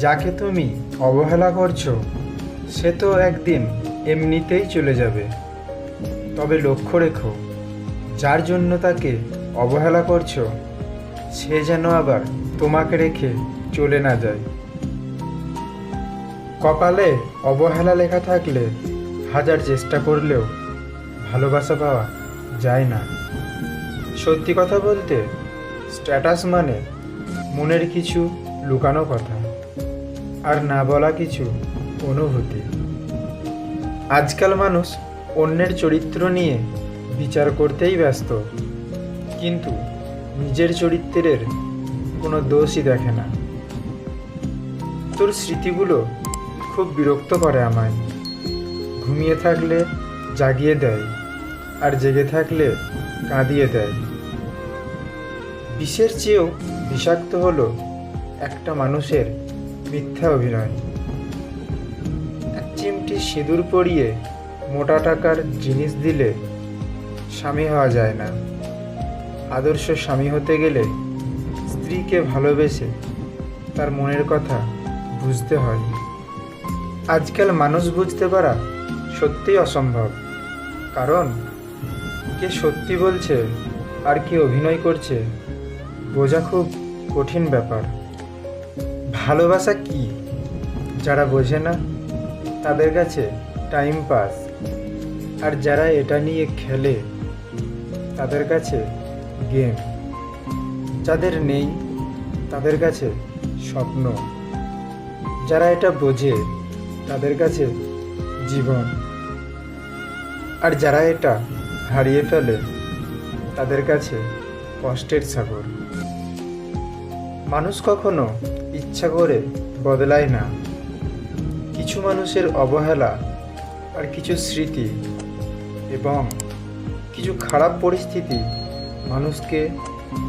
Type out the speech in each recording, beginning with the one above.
যাকে তুমি অবহেলা করছ, সে তো একদিন এমনিতেই চলে যাবে। তবে লক্ষ্য রেখো, যার জন্য তাকে অবহেলা করছ, সে যেন আবার তোমাকে রেখে চলে না যায়। কপালে অবহেলা লেখা থাকলে হাজার চেষ্টা করলেও ভালোবাসা পাওয়া যায় না। সত্যি কথা বলতে স্ট্যাটাস মানে মনের কিছু লুকানো কথা। আর না বলা কিছু অনুভূতি। আজকাল মানুষ অন্যের চরিত্র নিয়ে বিচার করতেই ব্যস্ত। কিন্তু নিজের চরিত্রের কোনো দোষই দেখে না। তোর স্মৃতিগুলো খুব বিরক্ত করে আমায়। ঘুমিয়ে থাকলে জাগিয়ে দেয় আর জেগে থাকলে কাঁদিয়ে দেয়। বিষের চেয়েও বিষাক্ত হলো একটা মানুষের মিথ্যা অভিনয়। এক চিমটি সিঁদুর পরিয়ে মোটা টাকার জিনিস দিলে স্বামী হওয়া যায় না। আদর্শ স্বামী হতে গেলে স্ত্রীকে ভালোবেসে তার মনের কথা বুঝতে হয়। আজকাল মানুষ বুঝতে পারা সত্যিই অসম্ভব, কারণ কে সত্যি বলছে আর কে অভিনয় করছে বোঝা খুব কঠিন ব্যাপার। ভালোবাসা কি? যারা বোঝে না, তাদের কাছে টাইম পাস আর যারা এটা নিয়ে খেলে, তাদের কাছে গেম যাদের নেই, তাদের কাছে স্বপ্ন। যারা এটা বোঝে, তাদের কাছে জীবন। আর যারা এটা হারিয়ে ফেলে, তাদের কাছে কষ্টের সাগর। মানুষ কখনো ইচ্ছা করে বদলায় না। কিছু মানুষের অবহেলা আর কিছু স্মৃতি এবং কিছু খারাপ পরিস্থিতি মানুষকে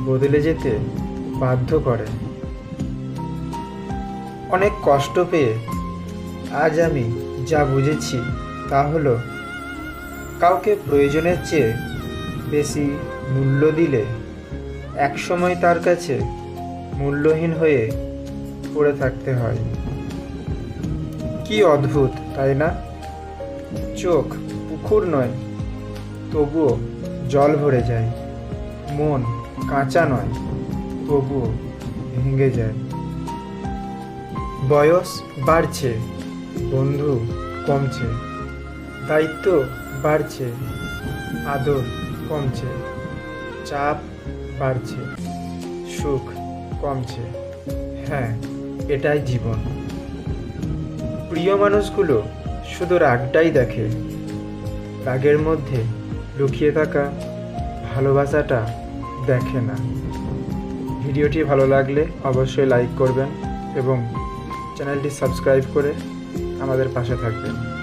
বদলে যেতে বাধ্য করে। অনেক কষ্ট পেয়ে আজ আমি যা বুঝেছি তা হলো, কাউকে প্রয়োজনের চেয়ে বেশি মূল্য দিলে একসময় তার কাছে মূল্যহীন হয়ে পড়ে থাকতে হয়। কি অদ্ভুত, তাই না? চোখ পুকুর নয়, তবুও জল ভরে যায়। মন কাঁচা নয়, তবুও ভেঙে যায়। বয়স বাড়ছে, বন্ধু কমছে, দায়িত্ব বাড়ছে, আদর কমছে, চাপ বাড়ছে, সুখ কমছে। হ্যাঁ এটাই জীবন। প্রিয় মানুষগুলো শুধু রাগটাই দেখে। রাগের মধ্যে লুকিয়ে থাকা ভালোবাসাটা দেখে না। ভিডিওটি ভালো লাগলে অবশ্যই লাইক করবেন এবং চ্যানেলটি সাবস্ক্রাইব করে আমাদের পাশে থাকবেন।